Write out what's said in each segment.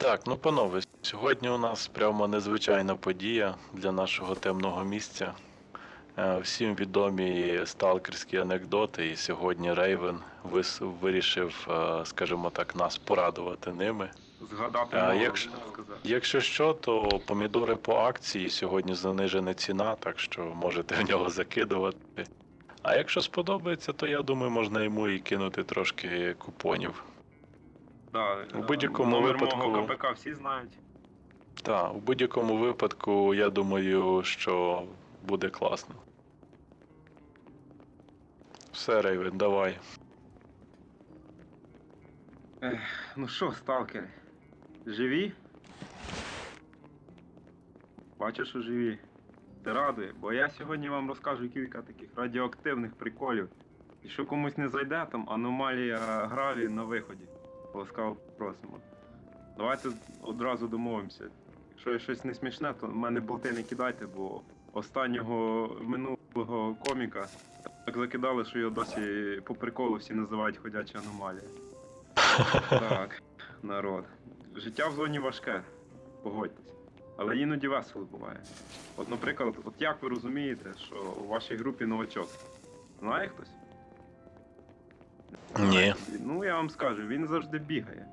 Так, ну панове, сьогодні у нас прямо незвичайна подія для нашого темного місця. Е, Всім відомі сталкерські анекдоти, і сьогодні Рейвен вирішив, е, скажімо так, нас порадувати ними. Згадати А, якщо- Якщо що, то помідори по акції сьогодні занижена ціна, так що можете в нього закидувати. А якщо сподобається, то я думаю, можна йому і кинути трошки купонів. Да, У будь-якому номер випадку- КПК всі знають. Так, у будь-якому випадку, я думаю, що буде класно. Все, Рейвен, давай. Ну що, сталкери? Живі? Бачу, що живі. Це радує, бо я сьогодні вам розкажу кілька таких радіоактивних приколів. І що комусь не зайде, там аномалія граві на виході. Ласкаво просимо. Давайте одразу домовимося. Якщо щось не смішне, то в мене болти не кидайте, бо останнього минулого коміка так закидали, що його досі по приколу всі називають ходяча аномалія. Так, народ. Життя в зоні важке, погодьтесь. Але іноді весело буває. От, наприклад, от як ви розумієте, що у вашій групі новачок? Знає хтось? Ні. Ну, я вам скажу, він завжди бігає.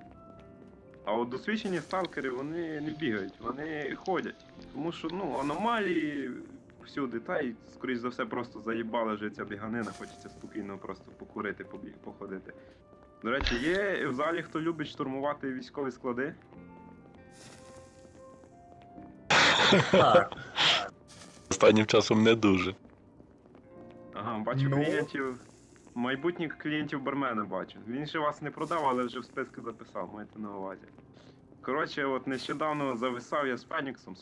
А от досвідчені сталкери вони не бігають, вони ходять. Тому що ну, аномалії всюди, та й, скоріш за все, просто заїбала вже ця біганина, хочеться спокійно просто покурити, побіг, походити. До речі, є в залі, хто любить штурмувати військові склади? Останнім часом не дуже. Ага, бачу Ну? клієнтів. Майбутніх клієнтів бармена бачу. Він ще вас не продав, але вже в списки записав, маєте на увазі. Коротше, от нещодавно зависав я з Феніксом.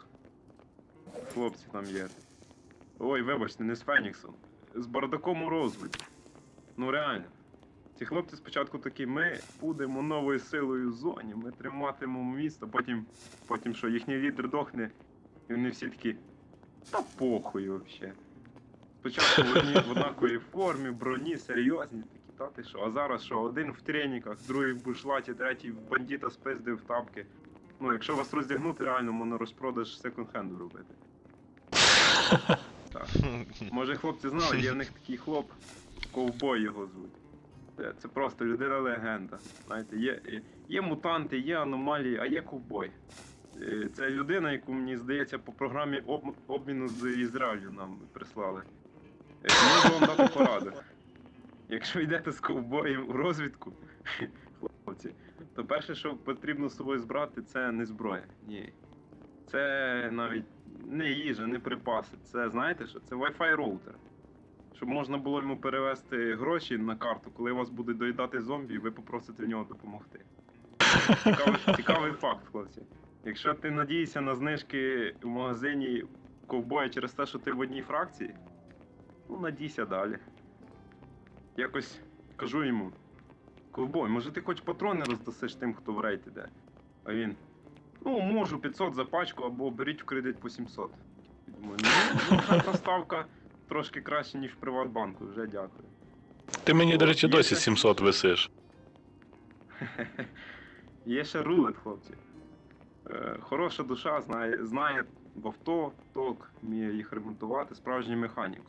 Хлопці там є. Ой, вибачте, не з Феніксом. З бардаком у розвиті. Ну реально. Ці хлопці спочатку такі, ми будемо новою силою в зоні, ми триматимемо місто, потім, потім що їхній лідер дохне, і вони всі такі. Та похуй вообще. Спочатку в, одній, в однаковій формі, броні, серйозні такі, та ти що, а зараз що, один в треніках, другий в бушлаті, третій в бандіта спиздив тапки. Ну, якщо вас роздягнути, реально можна розпродаж секонд-хенду робити. Так. Може хлопці знали, є в них такий хлоп, ковбой його звуть. Це, це просто людина легенда. Знаєте, є, є мутанти, є аномалії, а є ковбой. Е, Це людина, яку мені здається по програмі об- обміну з Ізраїлю нам прислали. Е, Можу вам дати пораду. Якщо йдете з ковбоєм у розвідку, хлопці, то перше, що потрібно з собою збрати, це не зброя. Ні. Це навіть не їжа, не припаси. Це знаєте що? Це Wi-Fi роутер. Щоб можна було йому перевести гроші на карту, коли вас будуть доїдати зомбі, ви попросите в нього допомогти. Цікавий, цікавий факт, хлопці. Якщо ти надієшся на знижки в магазині ковбоя через те, що ти в одній фракції, ну надійся далі. Якось кажу йому: ковбой, може ти хоч патрони роздасиш тим, хто в рейд іде? А він. Ну, можу 500 за пачку або беріть в кредит по 700. І Думаю, ну, ну та ставка трошки краще, ніж в Приватбанку, вже дякую. Ти мені, до речі, досі ще- 700 висиш. Є ще рулет, хлопці. Е, хороша душа знає, знає в авто, ток, вміє їх ремонтувати, справжній механік.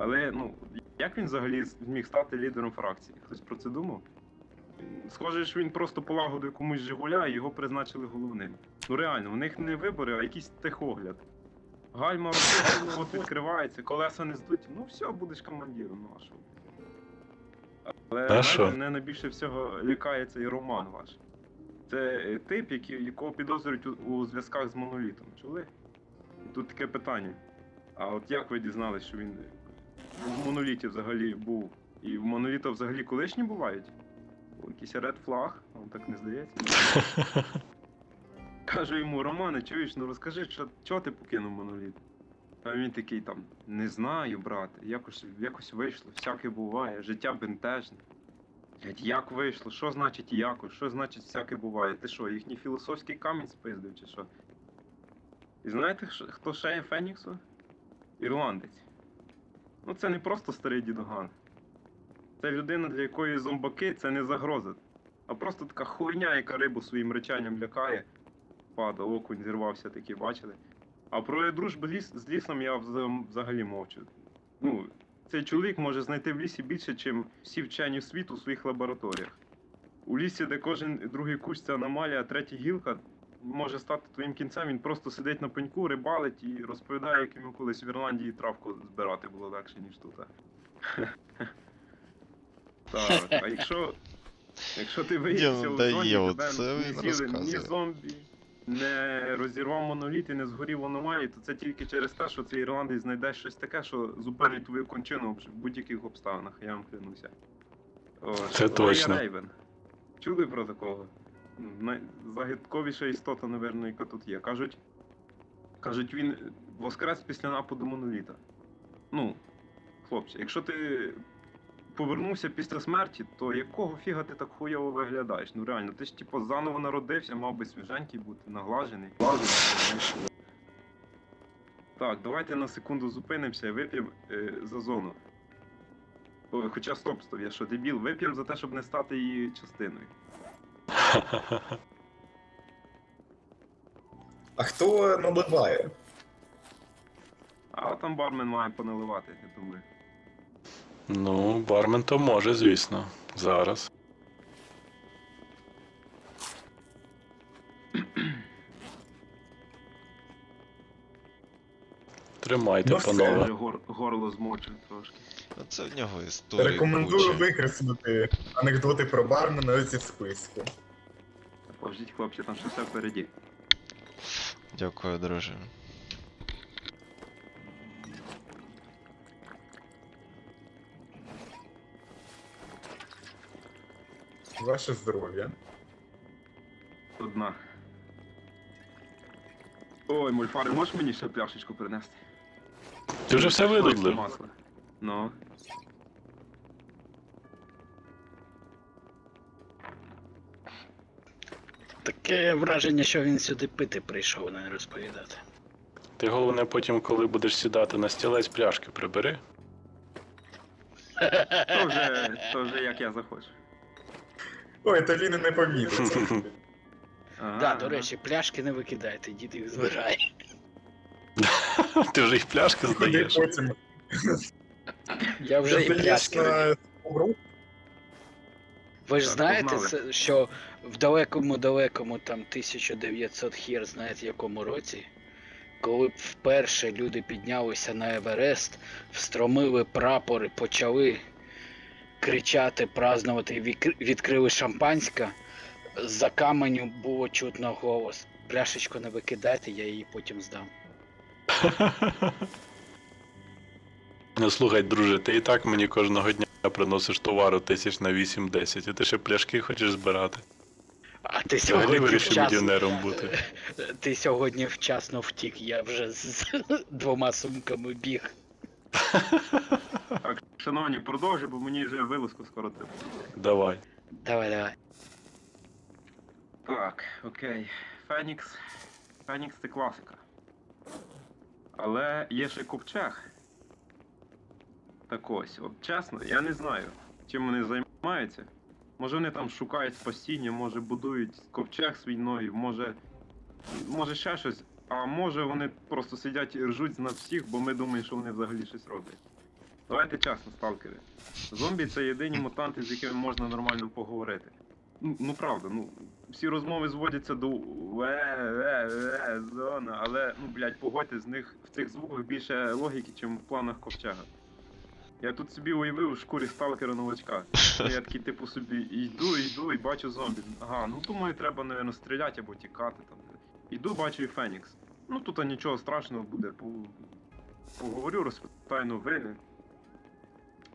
Але ну, як він взагалі зміг стати лідером фракції? Хтось про це думав? Схоже, що він просто полагодив комусь Жигуля і його призначили головним. Ну реально, у них не вибори, а якийсь техогляд. Гальма робить, відкривається, колеса не здуті. Ну все, будеш командиром, ну а що? Але А що? мене найбільше всього лякає цей роман ваш. Це е, тип, який, якого підозрюють у, у зв'язках з монолітом. Чули? Тут таке питання. А от як ви дізналися, що він в моноліті взагалі був? І в моноліта взагалі колишні бувають? Якийсь ред флаг, вам так не здається? Кажу йому, Романе, чуєш, ну розкажи, що, чого ти покинув моноліт? А він такий там, не знаю, брате, якось, якось вийшло, всяке буває, життя бентежне. Блядь, як вийшло? Що значить якось? Що значить всяке буває? Ти що, їхній філософський камінь спиздив чи що? І знаєте, хто ще є Феніксу? Ірландець. Ну це не просто старий дідуган. Це людина, для якої зомбаки це не загроза, а просто така хуйня, яка рибу своїм речанням лякає. Пада, окунь зірвався такий, бачили. А про дружбу ліс, з лісом я взагалі мовчу. Ну, цей чоловік може знайти в лісі більше, ніж всі вчені світу у своїх лабораторіях. У лісі, де кожен другий кущ це аномалія, а третя гілка може стати твоїм кінцем, він просто сидить на пеньку, рибалить і розповідає, як йому колись в Ірландії травку збирати було легше, ніж тут. Так, а якщо. Якщо ти ну, у зоні, тебе не сіли ні зомбі, не розірвав моноліт і не згорів аномалії, то це тільки через те, що цей ірландець знайде щось таке, що зупинить твою кончину в будь-яких обставинах, я вам клянуся. О, Це точно. Рейвен. Чули про такого? Найзагадковіша істота, напевно, яка тут є. Кажуть, кажуть, він воскрес після нападу моноліта. Ну, хлопче, якщо ти повернувся після смерті, то якого фіга ти так хуйово виглядаєш? Ну реально, ти ж типу заново народився, мав би свіженький бути, наглажений. Так, давайте на секунду зупинимося і вип'ємо е, за зону. Хоча стоп, стоп, я що, дебіл, вип'ємо за те, щоб не стати її частиною. А хто наливає? А там бармен має поналивати, я думаю. Ну, бармен то може, звісно. Зараз. Тримайте, Ну, панове. Вже гор, горло змочив трошки. Ну, Це в нього історія. Рекомендую викреслити анекдоти про бармена зі списку. Пождіть, хлопці, там ще все впереді. Дякую, друже. Ваше здоров'я. Одна. Ой, мульфари, можеш мені ще пляшечку принести? Ти вже все видудлив? масло. Ну. Таке враження, що він сюди пити прийшов, а не розповідати. Ти головне потім, коли будеш сідати на стілець, пляшки прибери. То вже, то вже як я захочу. Ой, то він і не помітить. Ага, Да, до ага. речі, пляшки не викидайте, дід їх збирає. Ти вже їх пляшки Куди здаєш. потім. Я вже і пляшки. на? Ви ж Так, знаєте, це, що в далекому-далекому там 1900 хір, знаєте, якому році, коли б вперше люди піднялися на Еверест, встромили прапор і почали кричати, празднувати, і відкрили шампанське, за каменю було чутно голос. Пляшечку не викидайте, я її потім здам. Ну слухай, друже, ти і так мені кожного дня приносиш товару тисяч на 8-10, і ти ще пляшки хочеш збирати. А ти сьогодні вирішив вчасно, мільйонером бути. ти сьогодні вчасно втік, я вже з двома сумками біг. Так, шановні, продовжуй, бо мені вже вилазку скоро треба. Давай. Давай, давай. Так, окей. Фенікс. Фенікс це класика. Але є ще ковчег. Так ось, от чесно, я не знаю, чим вони займаються. Може вони там шукають спасіння, може будують ковчег свій новий, може. Може ще щось. А може вони просто сидять і ржуть на всіх, бо ми думаємо, що вони взагалі щось роблять. Давайте чесно, сталкери. Зомбі це єдині мутанти, з якими можна нормально поговорити. Ну, ну правда, ну всі розмови зводяться до ве, зона, але ну блядь, погодьте, з них в цих звуках більше логіки, ніж в планах ковчега. Я тут собі уявив у шкурі сталкера новачка. Я такий типу собі йду, йду і бачу зомбі. Ага, ну думаю, треба, напевно, стріляти або тікати там. Іду, бачу і Фенікс. Ну тут нічого страшного буде. по- Поговорю, розпитаю новини.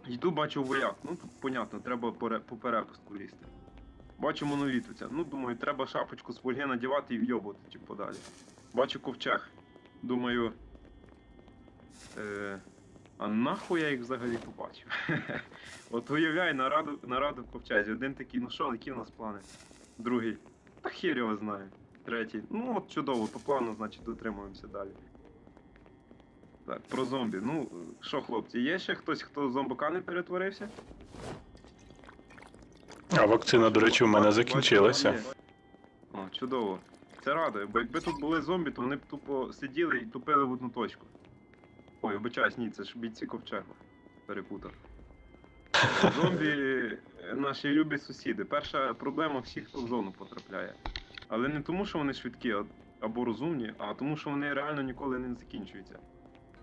Йду, бачу вояк. Ну тут понятно, треба по, по перепустку лізти. Бачу монолітиця. Ну, думаю, треба шапочку з фольги надівати і вйобувати чим подалі. Бачу ковчег. Думаю. Е, а нахуй я їх взагалі побачив? От уявляй нараду, нараду в. Один такий, ну що, які в нас плани? Другий. Та хір його знає. Третій. Ну от чудово, по плану, значить, дотримуємося далі. Так, про зомбі. Ну, що, хлопці, є ще хтось, хто в зомбака не перетворився? А вакцина, до речі, у мене закінчилася. О, чудово. Це радує, бо якби тут були зомбі, то вони б тупо сиділи і тупили в одну точку. Ой, обичаюсь, ні, це ж бійці ковчегу. Перепутав. Зомбі е, наші любі сусіди. Перша проблема всіх, хто в зону потрапляє. Але не тому, що вони швидкі або розумні, а тому, що вони реально ніколи не закінчуються.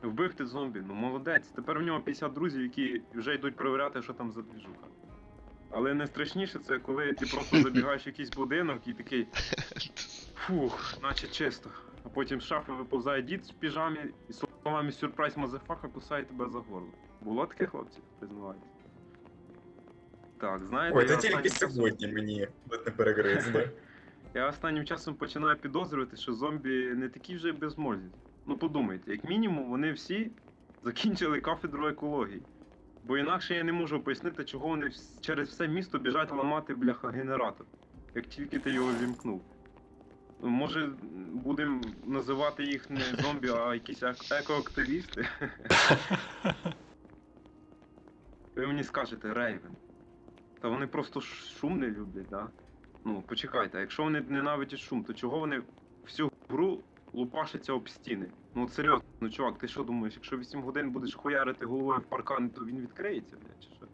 Вбив ти зомбі, ну молодець. Тепер в нього 50 друзів, які вже йдуть перевіряти, що там за двіжуха. Але найстрашніше це коли ти просто забігаєш в якийсь будинок і такий. Фух, наче чисто. А потім з шафи виповзає дід в піжамі і словами сюрприз мазефака кусає тебе за горло. Було таке, хлопці? Признавайтесь. Так, знаєте, Ой, це тільки часом- сьогодні мені не перегризли. я останнім часом починаю підозрювати, що зомбі не такі вже безмозі. Ну подумайте, як мінімум, вони всі закінчили кафедру екології. Бо інакше я не можу пояснити, чого вони через все місто біжать ламати бляха генератор, як тільки ти його вімкнув. Може, будемо називати їх не зомбі, а якісь ек- екоактивісти. Ви мені скажете, Рейвен. Та вони просто шум не люблять, да? Ну, почекайте, а якщо вони ненавидять шум, то чого вони всю гру лупашаться об стіни? Ну от серйозно, ну чувак, ти що думаєш, якщо 8 годин будеш хуярити головою в паркан, то він відкриється, блядь, чи що?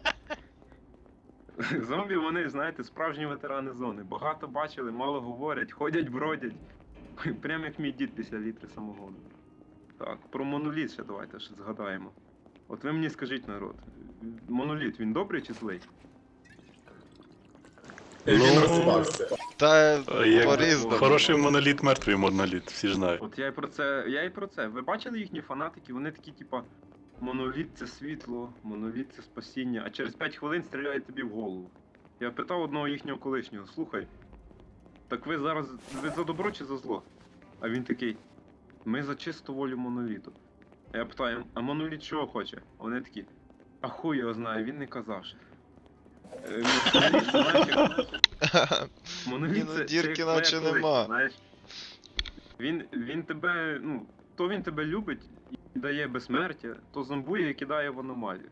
Зомбі, вони, знаєте, справжні ветерани зони. Багато бачили, мало говорять, ходять, бродять. Прям як мій дід після літри самогону. Так, про моноліт ще давайте ще згадаємо. От ви мені скажіть, народ, моноліт він добрий чи злий? Він Ну. Та Е, по-різному. Хороший моноліт, мертвий моноліт, всі ж знають. От я і про це. Я і про це. Ви бачили їхні фанатики? Вони такі, типа, моноліт це світло, моноліт це спасіння, а через 5 хвилин стріляють тобі в голову. Я питав одного їхнього колишнього, слухай, так ви зараз ви за добро чи за зло? А він такий. Ми за чисту волю моноліту. А я питаю, а моноліт чого хоче? А вони такі. А хуй його знає, він не казав ще. Е, моноліт, знаєш, як- Моноліт ну, це, дірки як твоя наче нема. Знаєш? Він, він тебе, ну, то він тебе любить дає безсмертя, то зомбує і кидає в аномалію.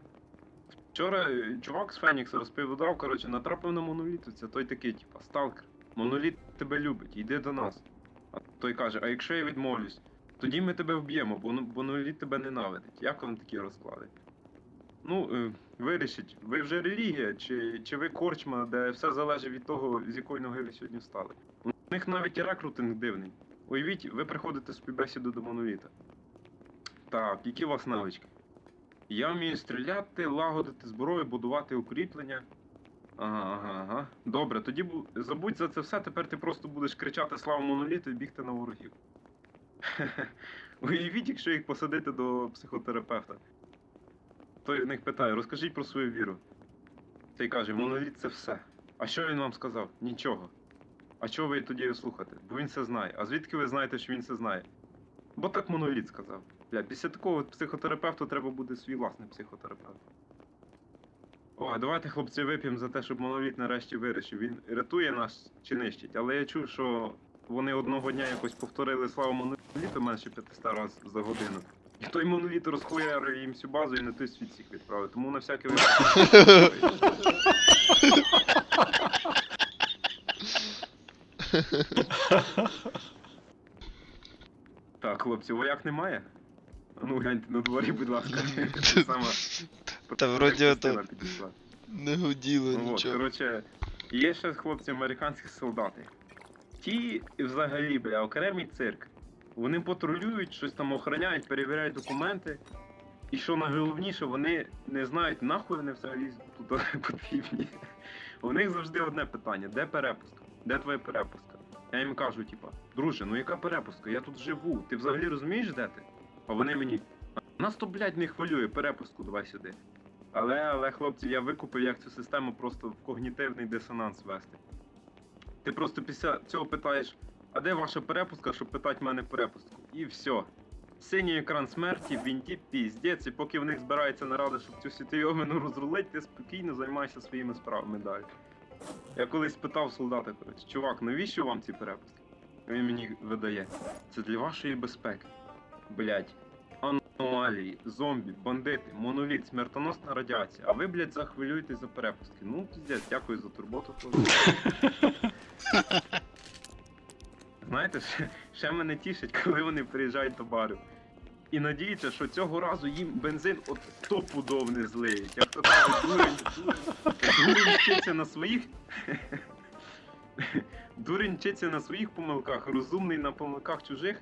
Вчора е, чувак з Фенікса розповідав, коротше, натрапив на моноліт, це той такий, типа, сталкер. Моноліт тебе любить, йди до нас. А той каже, а якщо я відмовлюсь, тоді ми тебе вб'ємо, бо ну- моноліт тебе ненавидить. Як вам такі розклади? Ну, е, вирішіть, ви вже релігія, чи, чи ви корчма, де все залежить від того, з якої ноги ви сьогодні встали. У них навіть і рекрутинг дивний. Уявіть, ви приходите з співбесіду до моноліта. Так, які у вас навички? Я вмію стріляти, лагодити зброю, будувати укріплення. Ага, ага, ага. Добре, тоді бу- забудь за це все, тепер ти просто будеш кричати слава моноліту і бігти на ворогів. Уявіть, якщо їх посадити до психотерапевта. Той в них питає, розкажіть про свою віру. Цей каже, моноліт це все. А що він вам сказав? Нічого. А чого ви тоді його слухати? Бо він все знає. А звідки ви знаєте, що він все знає? Бо так моноліт сказав. Бля, після такого психотерапевту треба буде свій власний психотерапевт. О, давайте, хлопці, вип'ємо за те, щоб моноліт нарешті вирішив. Він рятує нас чи нищить. Але я чув, що вони одного дня якось повторили славу моноліту менше 500 разів за годину. І той моноліт розхуярив їм всю базу і на той світ всіх відправив. Тому на всякий випадок. Так, хлопці, вояк немає? Ну гляньте на дворі, будь ласка. Сама Та вроді ото- підійшла. Не гуділо Ну, от, нічого. коротше, є ще хлопці американські солдати. Ті взагалі, бля, окремий цирк. Вони патрулюють, щось там охороняють, перевіряють документи. І що найголовніше, вони не знають, нахуй вони взагалі тут потрібні. У них завжди одне питання: де перепустка? Де твоя перепустка? Я їм кажу, типа, друже, ну яка перепустка? Я тут живу. Ти взагалі розумієш, де ти? А вони мені. Нас то, блядь, не хвилює, перепустку давай сюди. Але, але, хлопці, я викупив, як цю систему просто в когнітивний дисонанс вести. Ти просто після цього питаєш, а де ваша перепустка, щоб питати мене перепустку? І все. Синій екран смерті, вінті, піздець, і поки в них збирається нарада, щоб цю світойомину розрулить, ти спокійно займайся своїми справами далі. Я колись питав солдата, коротше, чувак, навіщо вам ці перепустки? Він мені видає. Це для вашої безпеки. Блять. аномалії, зомбі, бандити, моноліт, смертоносна радіація. А ви, блядь, захвилюєтесь за перепустки. Ну, піздець, дякую за турботу. Знаєте, ще, ще мене тішить, коли вони приїжджають до бару. І надіються, що цього разу їм бензин от стопудов не злиють. Як то кажуть, дурень, дурень вчиться на своїх. Дурень вчиться на своїх помилках, розумний на помилках чужих,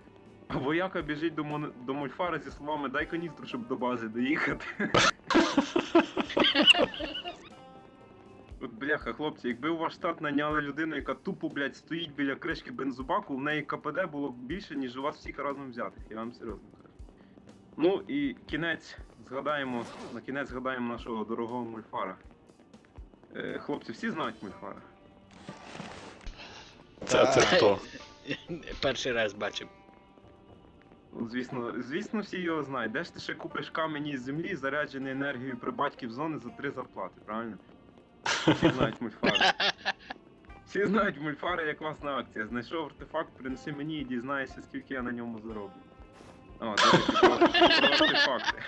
вояка біжить до, мон... до мольфара зі словами дай каністру, щоб до бази доїхати. От бляха, хлопці, якби у ваш штат наняли людину, яка тупо, блядь, стоїть біля кришки бензобаку, в неї КПД було б більше, ніж у вас всіх разом взятих. Я вам серйозно кажу. Ну і кінець згадаємо, на кінець згадаємо нашого дорогого мульфара. Е, хлопці, всі знають мульфара? Це, це хто? Перший раз бачив. Звісно, звісно, всі його знають. Де ж ти ще купиш камені з землі, заряджені енергією при батьків зони за три зарплати, правильно? Всі знають мульфари. Всі знають мульфари, як вас на акції. Знайшов артефакт, принеси мені і дізнайся, скільки я на ньому зароблю. О, про артефакти.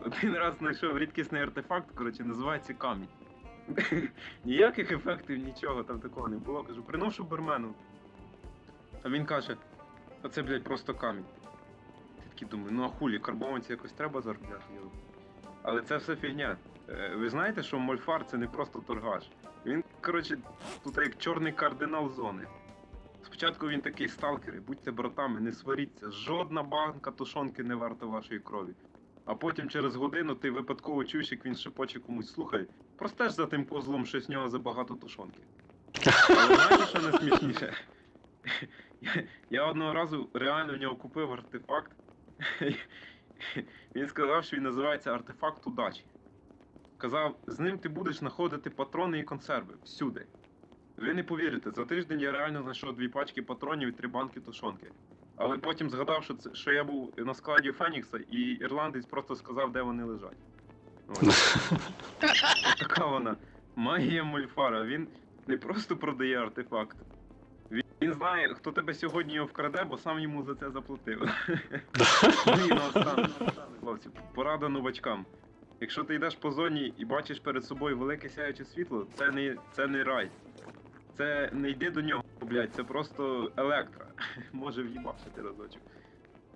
Один раз знайшов рідкісний артефакт, коротше, називається камінь. Ніяких ефектів, нічого там такого не було. Кажу, приношу бармену. А він каже, а це, блядь, просто камінь. Ти такий думаю, ну а хулі, карбованці якось треба заробляти. йо. Але це все фігня. Е, Ви знаєте, що Мольфар це не просто торгаш. Він, коротше, тут як чорний кардинал зони. Спочатку він такий сталкери, будьте братами, не сваріться, жодна банка тушонки не варта вашої крові. А потім через годину ти випадково чуєш, як він шепоче комусь слухай, простеж за тим козлом, щось в нього забагато тушонки. Але знаєте, що найсмішніше? Я, одного разу реально в нього купив артефакт. Він сказав, що він називається артефакт удачі. Казав, з ним ти будеш знаходити патрони і консерви всюди. Ви не повірите, за тиждень я реально знайшов дві пачки патронів і три банки тушонки. Але потім згадав, що, це, що я був на складі Фенікса, і ірландець просто сказав, де вони лежать. Ось. Така вона. Магія Мольфара. Він не просто продає артефакт. Він, знає, хто тебе сьогодні його вкраде, бо сам йому за це заплатив. Ну і наостанок, хлопці, порада новачкам. Якщо ти йдеш по зоні і бачиш перед собою велике сяюче світло, це не, це не рай. Це не йди до нього, блядь, це просто електра. Може в'їбавшити разочок.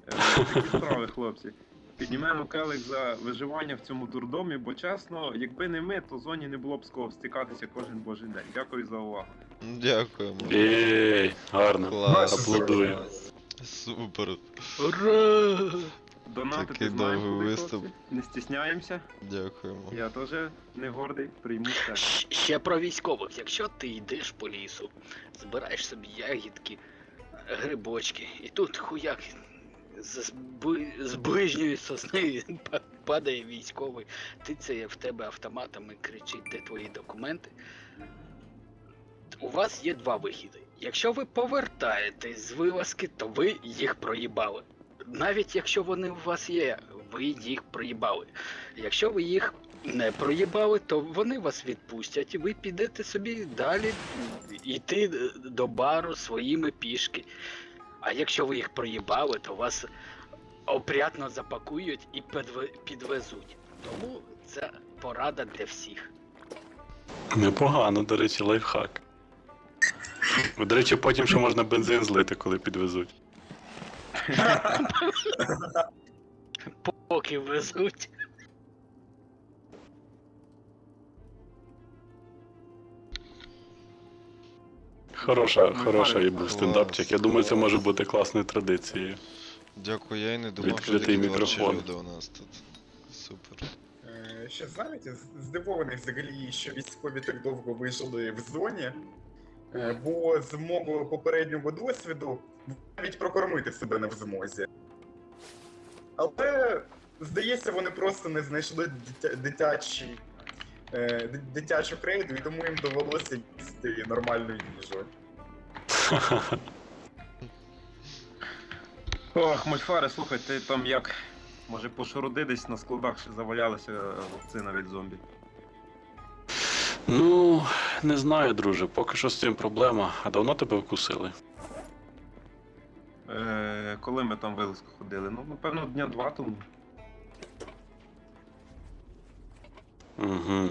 Е, такі справи, хлопці. Піднімаємо келик за виживання в цьому дурдомі, бо чесно, якби не ми, то зоні не було б з кого стикатися кожен божий день. Дякую за увагу. Дякуємо. Єй, гарно. Клас. Аплодую. Супер. Ура! Донатити Такий знаємо, довгий куди, виступ. хлопці. Не стісняємося. Дякуємо. Я теж не гордий, прийму все. Щ- Ще про військових. Якщо ти йдеш по лісу, збираєш собі ягідки, грибочки, і тут хуяк з, зби- з ближньої сосни па- падає військовий, тицяє в тебе автоматами, кричить, де твої документи. У вас є два вихіди. Якщо ви повертаєтесь з вилазки, то ви їх проїбали. Навіть якщо вони у вас є, ви їх проїбали. Якщо ви їх не проїбали, то вони вас відпустять і ви підете собі далі йти до бару своїми пішки. А якщо ви їх проїбали, то вас опрятно запакують і підве- підвезуть. Тому це порада для всіх. Непогано, до речі, лайфхак. До речі, потім ще можна бензин злити, коли підвезуть. Поки везуть. Хороша, хороша і був стендапчик. Я думаю, це може бути класною традицією. Дякую, я й не думав, що Відкритий такі мікрофон. люди у нас тут. Супер. Е, Ще знаєте, здивований взагалі, що військові так довго вижили в зоні. Е, Бо з мого попереднього досвіду навіть прокормити себе не в змозі. Але, здається, вони просто не знайшли дитя- дитячий, е, ди- дитячу крейду, і тому їм довелося їсти нормальну їжу. Ох, Мольфаре, слухай, ти там як? Може пошуруди десь на складах ще завалялася вакцина від зомбі. Ну, не знаю, друже, поки що з цим проблема. А давно тебе вкусили? Е, коли ми там вилазку ходили? Ну, напевно, дня два тому. Угу.